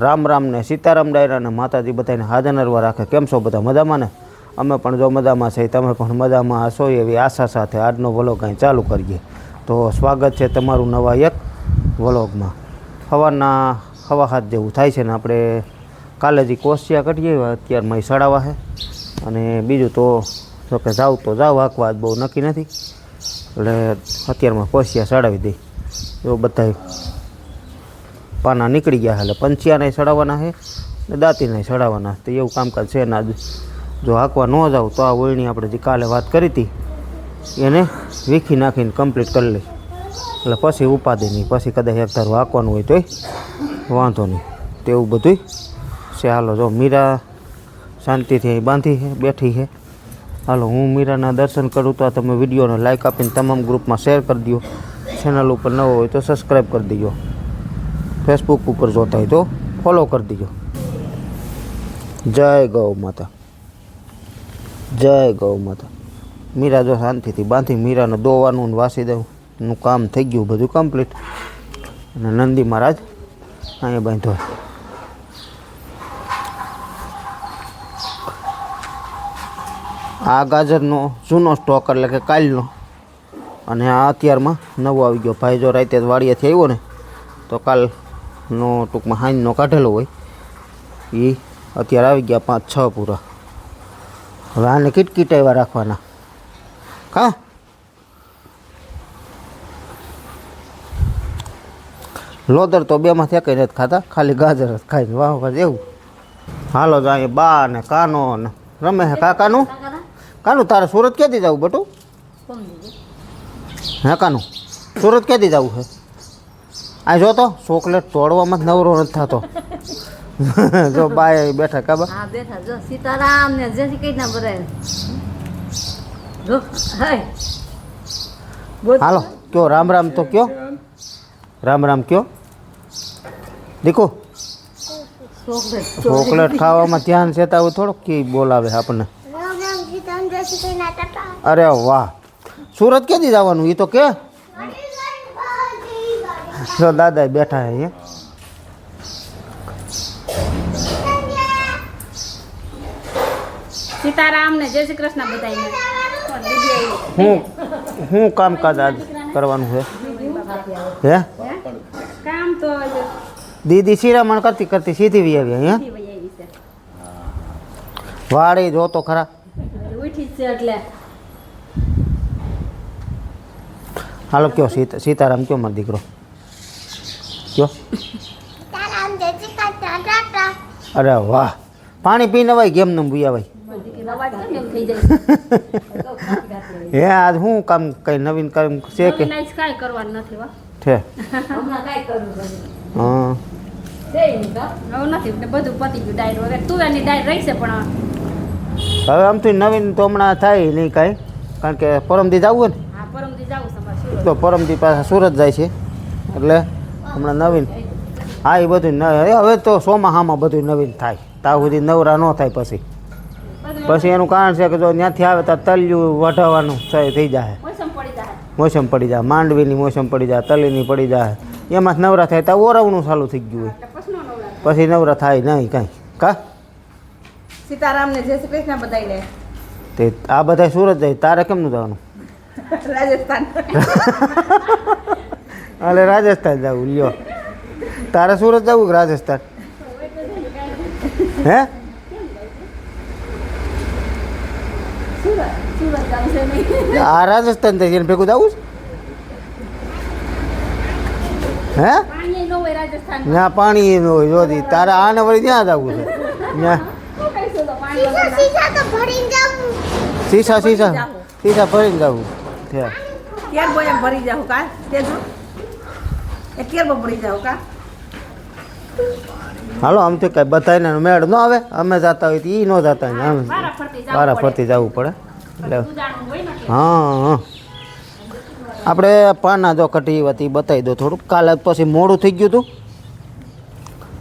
રામ રામને સીતારામ ડાયરા ને માતાજી બધાને હાજનરવા રાખે. કેમ છો બધા મજામાં ને? અમે પણ જો મજામાં છે તમે પણ મજામાં હશો એવી આશા સાથે આજનો વ્લોગ અહીં ચાલુ કરીએ. તો સ્વાગત છે તમારું નવા એક વ્લોગમાં. સવારના હવા હાથ જેવું થાય છે ને આપણે કાલે જે કોશિયા કરીએ અત્યારમાં સડાવા છે અને બીજું તો, જો કે જાવ તો જાવ, હાંકવા બહુ નક્કી નથી. એટલે અત્યારમાં કોશિયા સડાવી દઈ જો બધા પાના નીકળી ગયા છે. એટલે પંચિયાને સડાવવાના છે ને દાંતીને સડાવવાના તો એવું કામકાજ છે ને જો હાંકવા ન જાવ તો આ ઓળણી આપણે જે કાલે વાત કરી હતી, એને વીખી નાખીને કમ્પ્લીટ કરી લઈ એટલે પછી ઉપાધિ નહીં. પછી કદાચ એક ધારું હાંકવાનું હોય તોય વાંધો નહીં. તેવું બધું છે. હાલો, જો મીરા શાંતિથી અહીં બાંધી છે, બેઠી છે. હાલો, હું મીરાના દર્શન કરું તો આ તમે વિડીયોને લાઇક આપીને તમામ ગ્રુપમાં શેર કરી દો ચેનલ ઉપર નવો હોય તો સબસ્ક્રાઈબ કરી દેજો ફેસબુક ઉપર જોતા હોય તો ફોલો કરી દીજો. જય ગૌ માતા. જય ગૌ માતા. મીરા જો શાંતિથી બાંધી મીરાને દોવાનું ને વાસી દેવાનું કામ થઈ ગયું બધું કમ્પ્લીટ અને નંદી મહારાજ અહીંયા બાંધો. આ ગાજરનો જૂનો સ્ટોક એટલે કે કાલનો. અને આ અત્યારમાં નવો આવી ગયો. ભાઈ જો રાતે વાડિયાથી આવ્યો ને, તો કાલનો ટૂંકમાં હાઈનનો કાઢેલો હોય એ અત્યારે આવી ગયા પાંચ છ પૂરા. હવે આને કિટકીટ એવા રાખવાના. કા લોદર તો બેમાં એકેય નથી ખાતા ખાલી ગાજર જ ખાઈને વાહ વાહ એવું હાલો જ અહીંયા બા ને કાનો ને રમે હે કાકાનું કાનું? તારે સુરત ક્યાંથી જવું બટુ? હે કાનું? સુરત ક્યાંથી જવું છે આ જો તો ચોકલેટ તોડવામાં જ નવરો નથી થતો. જો બાય બેઠા કાબા હા બેઠા. જો સીતારામ ને જય કઈ ના જો હાલો કયો? રામ રામ તો કયો? રામ રામ કયો? દીકુ. ચોકલેટ ચોકલેટ ખાવામાં ધ્યાન છે તાવું થોડુંક કી બોલાવે આપણને. અરે વાહ. સુરત ક્યાંથી જવાનું? એ તો કે જો દાદા બેઠા હે અહીંયા સીતારામ ને જય શ્રી કૃષ્ણ બધાને હું હું કામકાજ આજ કરવાનું છે હે કામ તો દીદી શિરામણ કરતી કરતી સીધી વી આવી અહીંયા વાડે જો તો ખરા ઉઠી જ છે એટલે હાલો કયો સીતા સીતારામ કયો મારો દીકરો? કયો અરે વાહ. પાણી પીને ભાઈ કેમ નમ ભૂયા ભાઈ. હે આજ હું કામ કઈ નવીન કામ છે કે? નવીન કરવાનું નથી હો છે. હમણાં કાંઈ કરવું હા. હવે છે હવે આમ તો નવીન તો હમણાં થાય નહીં કાંઈ. કારણ કે પરમદી જવું હોય ને? તો પરમદી પાછા સુરત જાય છે. એટલે હમણાં નવીન. હા એ બધું હવે તો સોમાહામાં બધું નવીન થાય. ત્યાં સુધી નવરા ન થાય પછી. પછી એનું કારણ છે કે જો ત્યાંથી આવે તો તલિયું વઢાવવાનું થઈ થઈ જાય મોસમ પડી જાય માંડવીની મોસમ પડી જાય તલીની પડી જાય એમાં નવરા થાય તો ઓરવણું ચાલુ થઈ ગયું હોય. પછી નવરા થાય નહીં કાંઈ. કા? સીતારામને જય શ્રી કૃષ્ણ બધાને તે આ બધા સુરત જાય. તારે કેમનું જવાનું? રાજસ્થાન. અરે રાજસ્થાન જવું, લ્યો. તારે સુરત જવું કે રાજસ્થાન? હે? આ રાજસ્થાન થઈ જઈને ભેગું જવું હે? ન, પાણી ન હોય જોતી તારે આને વળી ત્યાં જવું છે? સીસા સીસા. સીસા ભરીને જવું ત્યાં ભરી જાવ કા? તે જો એ કેર બો ભરી જાવ કા? હાલો આમ તો કઈ બધાને મેળ ન આવે. અમે જતા હોય તો એ ન જતા હોય બારા આમ. ફરતી જાવું પડે. ફરતી જવું પડે. એટલે. હા હા. આપણે પાના જો કટી હતી બતાવી દો થોડુંક. કાલે પછી મોડું થઈ ગયું હતું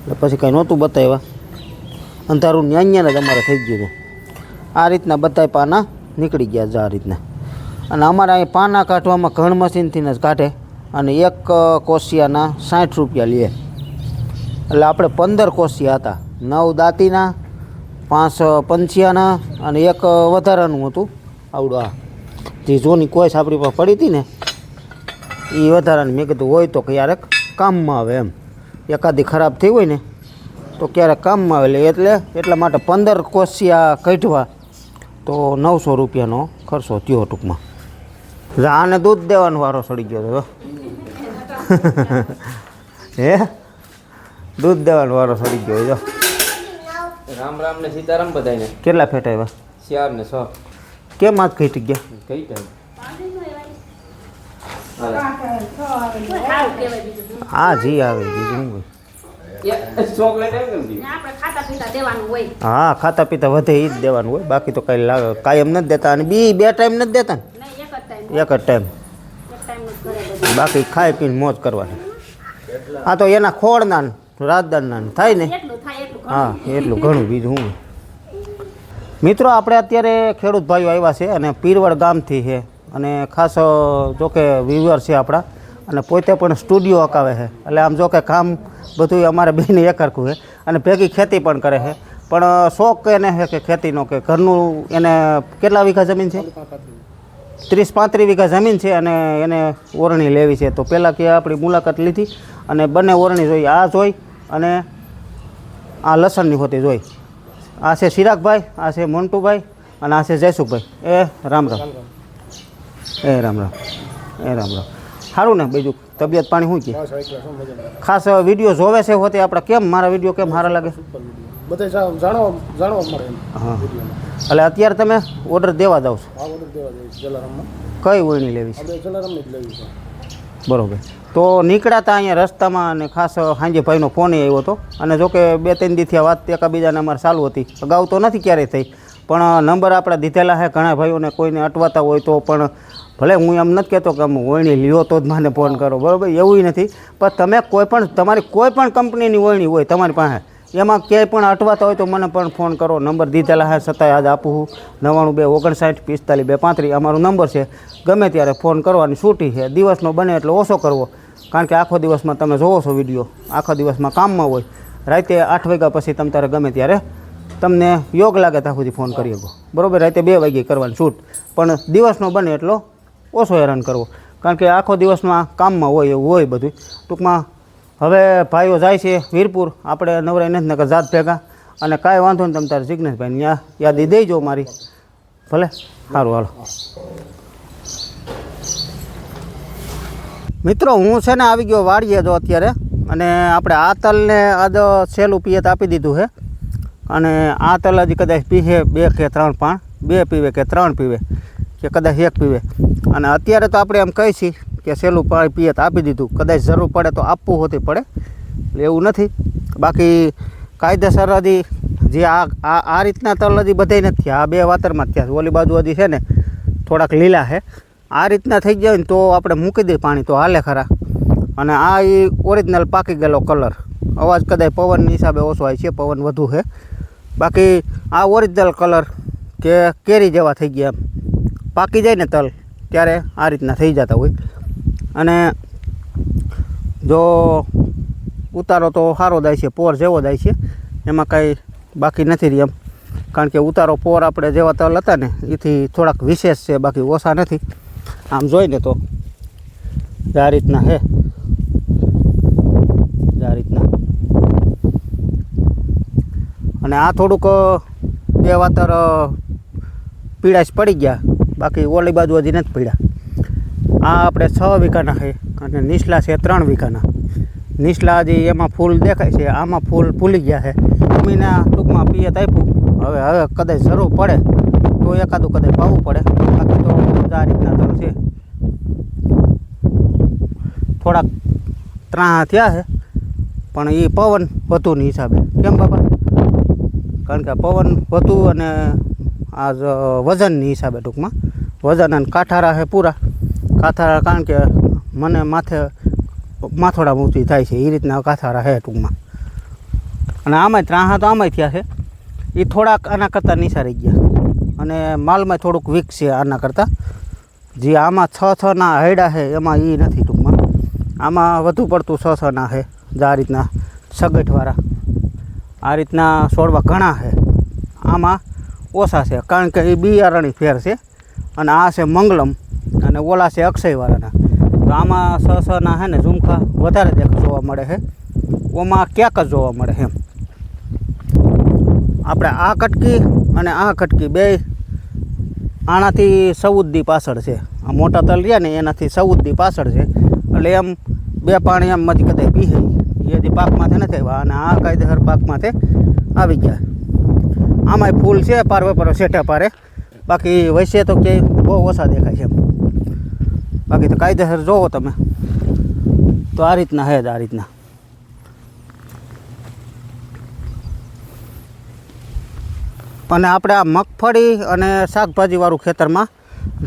એટલે પછી કંઈ નહોતું બતાવ્યા. અંધારું ન્યાન્યા જ અમારે થઈ ગયું હતું આ રીતના બધા પાના નીકળી ગયા છે આ રીતના. અને અમારે અહીં પાના કાઢવામાં ઘણ મશીનથી જ કાઢે. અને એક કોશિયાના સાઠ રૂપિયા લે. એટલે આપણે પંદર કોશિયા હતા. નવ દાંતીના, પાંચ પંચિયાના અને એક વધારાનું હતું. આવડું આ. જે જોની કોઈસ આપણી પાસે પડી હતી ને એ વધારાની. મેં કીધું હોય તો ક્યારેક કામમાં આવે એમ. એકાદી ખરાબ થઈ હોય ને, તો ક્યારેક કામમાં આવે. એટલે એટલે માટે પંદર કોશિયા કાઢવા તો નવસો રૂપિયાનો ખર્ચો થયો ટૂંકમાં. આને દૂધ દેવાનો વારો સડી ગયો હતો હે? દૂધ દેવાનો વારો સડી ગયો જો. રામ રામ ને સીતારામ બધાને કેટલા ફેટ આવ્યા? ચાર ને છ. કેમ આજ ઘટી ગયા? કઈ ટાઈમ હા જી આવે બીજું શું હોય. ચોકલેટ એમ કેમ દીધું? આપણે ખાતા પીતા દેવાનું હોય. હા ખાતા પીતા વધે એ જ દેવાનું હોય. બાકી તો કાંઈ લાગે કાયમ નથી દેતા અને બી બે ટાઈમ નથી દેતા નહીં એક જ ટાઈમ ને એક જ ટાઈમ એક ટાઈમ જ કરે બધું બાકી ખાઈ પીને મોજ કરવાની આ તો એના ખોળના ને રાજદારના ને થાય ને? હા એટલું ઘણું બીજું હું. મિત્રો આપણે અત્યારે ખેડૂત ભાઈઓ આવ્યા છે અને પીરવડ ગામથી છે. અને ખાસ જોકે જો કે વ્યુઅર છે આપણા. અને પોતે પણ સ્ટુડિયો અકાવે છે. એટલે આમ જો કે કામ બધું અમારે બેને એકરખું છે. અને ભેગી ખેતી પણ કરે છે. પણ શોખ એને છે કે ખેતીનો કે ઘરનું એને કેટલા વીઘા જમીન છે? ત્રીસ પાંત્રીસ વીઘા જમીન છે અને એને ઓરણી લેવી છે. તો પહેલાં કે આપણી મુલાકાત લીધી અને બંને ઓરણી જોઈ. આ જોઈ અને આ લસણની હોતી જોઈ. આ છે સિરાગભાઈ આ છે મોન્ટુભાઈ અને આ છે જયસુખભાઈ. એ રામ રામ. એ રામ રામ. એ રામ રામ. સારું ને બીજું? તબિયત પાણી શું કે? ખાસ વીડિયો જોવે છે હોતે? આપણે કેમ? મારા વીડિયો કેમ? સારા લાગે? બધે જાણવા જાણવા મળે હા એટલે અત્યારે તમે ઓર્ડર દેવા જાઓ છો? હા ઓર્ડર દેવા જઈશ જલારામમાં. કઈ ઓયણી લેવી છે? જલારામની જ લેવી છે. બરોબર. તો નીકળ્યા હતા અહીંયા રસ્તામાં અને ખાસ સાંજે ભાઈનો ફોન આવ્યો હતો. અને જોકે બે ત્રણ દીથી આ વાત એકાબીજાને અમારે ચાલુ હતી. અગાઉ તો નથી ક્યારેય થઈ. પણ નંબર આપણે દીધેલા છે ઘણા ભાઈઓને કોઈને અટવાતા હોય તો પણ ભલે હું એમ નથી કહેતો કે વળણી લ્યો તો જ મને ફોન કરો. બરાબર? એવું નથી. પણ તમે કોઈ પણ તમારી કોઈ પણ કંપનીની વળણી હોય તમારી પાસે એમાં ક્યાંય પણ અટવાતા હોય તો મને પણ ફોન કરો. નંબર દીધેલા હે છતાંય આજ આપું હું. નવ્વાણું બે ઓગણસાઠ, પિસ્તાલીસ બે પાંત્રીસ, અમારો નંબર છે. ગમે ત્યારે ફોન કરવાની છૂટી છે. દિવસનો બને એટલે ઓછો કરવો. કારણ કે આખો દિવસમાં તમે જોવો છો વીડિયો આખો દિવસમાં કામમાં હોય. રાતે આઠ વાગ્યા પછી તમે તારે ગમે ત્યારે તમને યોગ લાગે ત્યાં સુધી ફોન કરી શકો. બરાબર? રાતે બે વાગ્યે કરવાની છૂટ. પણ દિવસનો બને એટલો ઓછો હેરાન કરવો. કારણ કે આખો દિવસમાં કામમાં હોય એવું હોય બધું. ટૂંકમાં હવે ભાઈઓ જાય છે વીરપુર. આપણે નવરાઈ નથી નકર જાત ભેગા. અને કાંઈ વાંધો નહીં, તમે તારે જિજ્ઞેશભાઈ ત્યાં યાદી દેજો મારી. ભલે? સારું, હાલો. મિત્રો, હું છે ને આવી ગયો વાડીએ જો અત્યારે. અને આપણે આ તલને આજ સહેલું પિયત આપી દીધું છે. અને આ તલ હજી કદાચ પીહે બે કે ત્રણ પાણ. બે પીવે કે ત્રણ પીવે. કે કદાચ એક પીવે. અને અત્યારે તો આપણે એમ કહી છીએ કે સહેલું પાણી પિયત આપી દીધું. કદાચ જરૂર પડે તો આપવું હોતી પડે. એટલે એવું નથી. બાકી કાયદેસર હજી જે આ આ આ રીતના તલ હજી બધાય નથી આ બે વાતરમાં થયા. ઓલી બાજુ હજી છે ને થોડાક લીલા છે. આ રીતના થઈ ગયા ને તો આપણે મૂકી દઈએ પાણી તો હાલે ખરા. અને આ એ ઓરિજિનલ પાકી ગયેલો કલર અવાજ કદાચ પવનની હિસાબે ઓછો હોય છે. પવન વધુ છે. બાકી આ ઓરિજિનલ કલર કે કેરી જેવા થઈ ગયા એમ. પાકી જાય ને તલ, ત્યારે આ રીતના થઈ જતા હોય. અને જો ઉતારો તો સારો જાય છે, પોર જેવો જાય છે, એમાં કાંઈ બાકી નથી રહી એમ. કારણ કે ઉતારો પોર આપણે જેવા તલ હતા ને, એથી થોડાક વિશેષ છે, બાકી ઓછા નથી. આમ જોઈને તો, આ રીતના હે. આ રીતના. અને આ થોડુંક બે વાતર પીડાશ પડી ગયા. બાકી ઓલી બાજુ હજી નથી પીળા. આ આપણે છ વીઘાના છે અને નીચલા છે ત્રણ વીઘાના. નીચલા હજી એમાં ફૂલ દેખાય છે, આમાં ફૂલ ફૂલી ગયા છે. જમીના ટૂંકમાં પિયત આપ્યું. હવે હવે કદાચ જરૂર પડે, તો એકાદું કદાચ પાવું પડે. બાકી તો આ રીતના તલ છે. થોડાક ત્રાહ થયા છે, પણ એ પવન વધુની હિસાબે. કેમ બાપા? કારણ કે પવન વધુ અને આ વજનની હિસાબે ટૂંકમાં. વજન અને કાંઠારા છે પૂરા. કાંઠારા કારણ કે મને માથે માથોડા ઊંચી થાય છે એ રીતના કાથારા છે ટૂંકમાં. અને આમાંય ત્રાહા તો આમાંય થયા છે. એ થોડાક આના કરતાં નિસારી ગયા. અને માલમાં થોડુંક વીક છે આના કરતાં. જે આમાં છ છ ના હૈડા છે, એમાં એ નથી ટૂંકમાં. આમાં વધુ પડતું છ છ ના છે, જે આ રીતના સગઠવાળા આ રીતના છોડવા ઘણા છે. આમાં ઓછા છે, કારણ કે એ બિયારણી ફેર છે. અને આ છે મંગલમ. અને ઓલા છે અક્ષયવાળાના. તો આમાં સ સના છે ને ઝુમખા વધારે દેખ જોવા મળે છે ઓમાં ક્યાંક જ જોવા મળે એમ. આપણે આ કટકી અને આ કટકી બે આનાથી સૌદ્દી પાછળ છે. આ મોટા તલ રહ્યા ને એનાથી સૌદ્દી પાછળ છે. એટલે એમ બે પાણી એમ મજી કદાચ પીહે. એ જે પાકમાંથી નથી આવ્યા અને આ કાયદેસર પાકમાંથી આવી ગયા. આમાંય ફૂલ છે પારવે પર શેઠા પારે. બાકી વૈસે તો ક્યાંય બહુ ઓછા દેખાય છે એમ. બાકી તો કાયદેસર જોવો તમે. તો આ રીતના હે જ આ રીતના. અને આપણે આ મગફળી અને શાકભાજીવાળું ખેતરમાં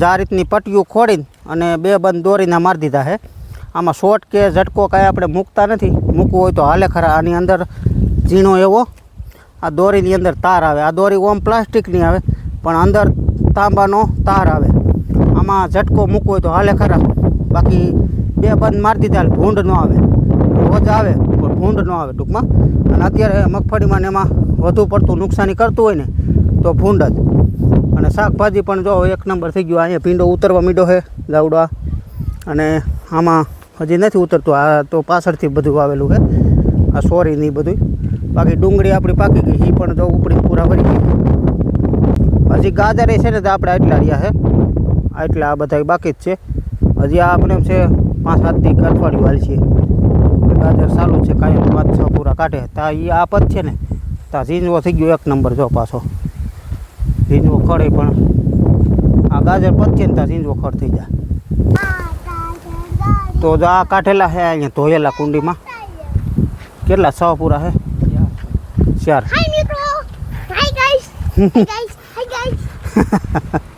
જા રીતની પટ્ટીઓ ખોડીને અને બે બંધ દોરીને મારી દીધા છે. આમાં શોટ કે ઝટકો કાંઈ આપણે મૂકતા નથી. મૂકવું હોય તો હાલે ખરા. આની અંદર ઝીણો એવો. આ દોરીની અંદર તાર આવે. આ દોરી ઓમ પ્લાસ્ટિકની આવે, પણ અંદર તાંબાનો તાર આવે. આમાં ઝટકો મૂકવો હોય તો હાલે ખરા. બાકી બે બંધ મારી દીધા ભૂંડ ન આવે. રોજ આવે, પણ ભૂંડ ન આવે ટૂંકમાં. અને અત્યારે મગફળીમાં ને એમાં વધુ પડતું નુકસાની કરતું હોય ને, તો ભૂંડ જ. અને શાકભાજી પણ જો એક નંબર થઈ ગયો. અહીંયા ભીંડો ઉતરવા મીડો છે દાવડા અને આમાં હજી નથી ઉતરતું. આ તો પાછળથી બધું આવેલું છે. આ સોરી ને ઈ બધું બાકી ડુંગળી આપણી પાકી ગઈ એ પણ જો ઉપડી પૂરા ભરી ગઈ હજી ગાજર છે ને તો આપણે આટલા રહ્યા છે. આટલા આ બધા બાકી જ છે. હજી આ આપણે એમ છે પાંચ સાત દી અઠવાડિયું હાલ છે. ગાજર સારું છે કાંઈ પાંચ છ પૂરા કાઢે. તા એ આ પદ છે ને. તા ઝીંજવો થઈ ગયો એક નંબર જો પાછો. ઝીંજવો ખડે પણ. આ ગાજર પદ છે ને ત્યાં ઝીંજવો ખડ થઈ જાય. તો જો આ કાઢેલા છે અહીંયા ધોયેલા કુંડીમાં. કેટલા? છ પૂરા છે ચાર. Guys. Hi, guys.